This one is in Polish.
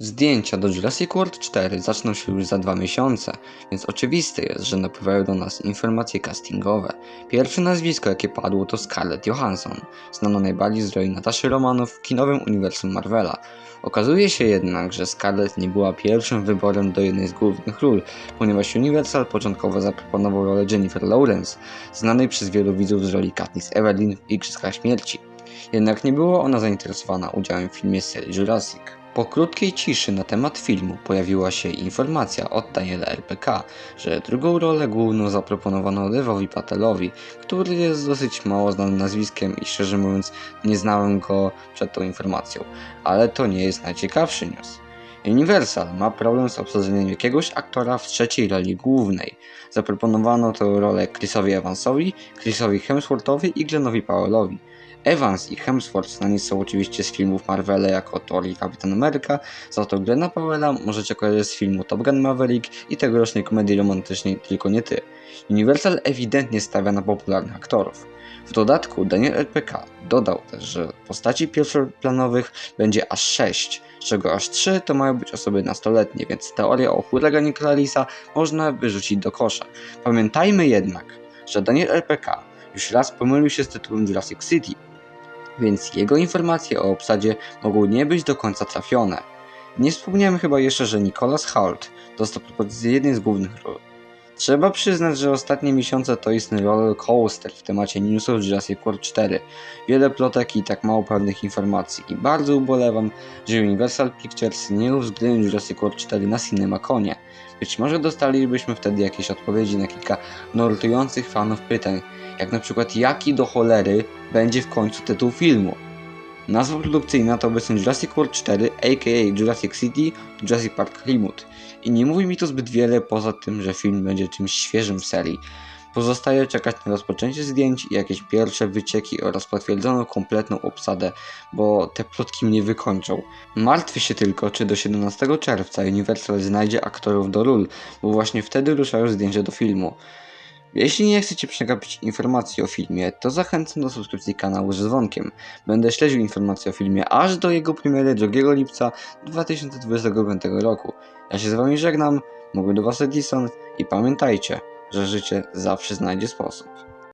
Zdjęcia do Jurassic World 4 zaczną się już za dwa miesiące, więc oczywiste jest, że napływają do nas informacje castingowe. Pierwsze nazwisko, jakie padło, to Scarlett Johansson, znana najbardziej z roli Nataszy Romanow w kinowym uniwersum Marvela. Okazuje się jednak, że Scarlett nie była pierwszym wyborem do jednej z głównych ról, ponieważ Universal początkowo zaproponował rolę Jennifer Lawrence, znanej przez wielu widzów z roli Katniss Everdeen w Igrzyskach Śmierci. Jednak nie była ona zainteresowana udziałem w filmie serii Jurassic. Po krótkiej ciszy na temat filmu pojawiła się informacja od Daniela RPK, że drugą rolę główną zaproponowano Lewowi Patelowi, który jest dosyć mało znanym nazwiskiem i szczerze mówiąc nie znałem go przed tą informacją. Ale to nie jest najciekawszy news. Universal ma problem z obsadzeniem jakiegoś aktora w trzeciej roli głównej. Zaproponowano tę rolę Chrisowi Evansowi, Chrisowi Hemsworthowi i Glenowi Powellowi. Evans i Hemsworth znani są oczywiście z filmów Marvela jako Thor i Kapitan Ameryka, za to Glena Powella możecie kojarzyć z filmu Top Gun Maverick i tegorocznej komedii romantycznej Tylko nie ty. Universal ewidentnie stawia na popularnych aktorów. W dodatku Daniel RPK dodał też, że postaci pierwszoplanowych będzie aż 6, z czego aż 3 to mają być osoby nastoletnie, więc teorię o huraganie Clarissa można wyrzucić do kosza. Pamiętajmy jednak, że Daniel RPK już raz pomylił się z tytułem Jurassic City, więc jego informacje o obsadzie mogą nie być do końca trafione. Nie wspomniałem chyba jeszcze, że Nicholas Hoult dostał propozycję jednej z głównych ról. Trzeba przyznać, że ostatnie miesiące to istny roller coaster w temacie newsów Jurassic World 4. Wiele plotek i tak mało pewnych informacji i bardzo ubolewam, że Universal Pictures nie uwzględnił Jurassic World 4 na CinemaConie. Być może dostalibyśmy wtedy jakieś odpowiedzi na kilka nurtujących fanów pytań, jak na przykład jaki do cholery będzie w końcu tytuł filmu. Nazwa produkcyjna to obecnie Jurassic World 4 aka Jurassic City Jurassic Park Reboot i nie mówi mi to zbyt wiele poza tym, że film będzie czymś świeżym w serii. Pozostaje czekać na rozpoczęcie zdjęć i jakieś pierwsze wycieki oraz potwierdzoną kompletną obsadę, bo te plotki mnie wykończą. Martwię się tylko, czy do 17 czerwca Universal znajdzie aktorów do ról, bo właśnie wtedy ruszają zdjęcia do filmu. Jeśli nie chcecie przegapić informacji o filmie, to zachęcam do subskrypcji kanału z dzwonkiem. Będę śledził informacje o filmie aż do jego premiery 2 lipca 2025 roku. Ja się z wami żegnam, mówię do was Edison i pamiętajcie, że życie zawsze znajdzie sposób.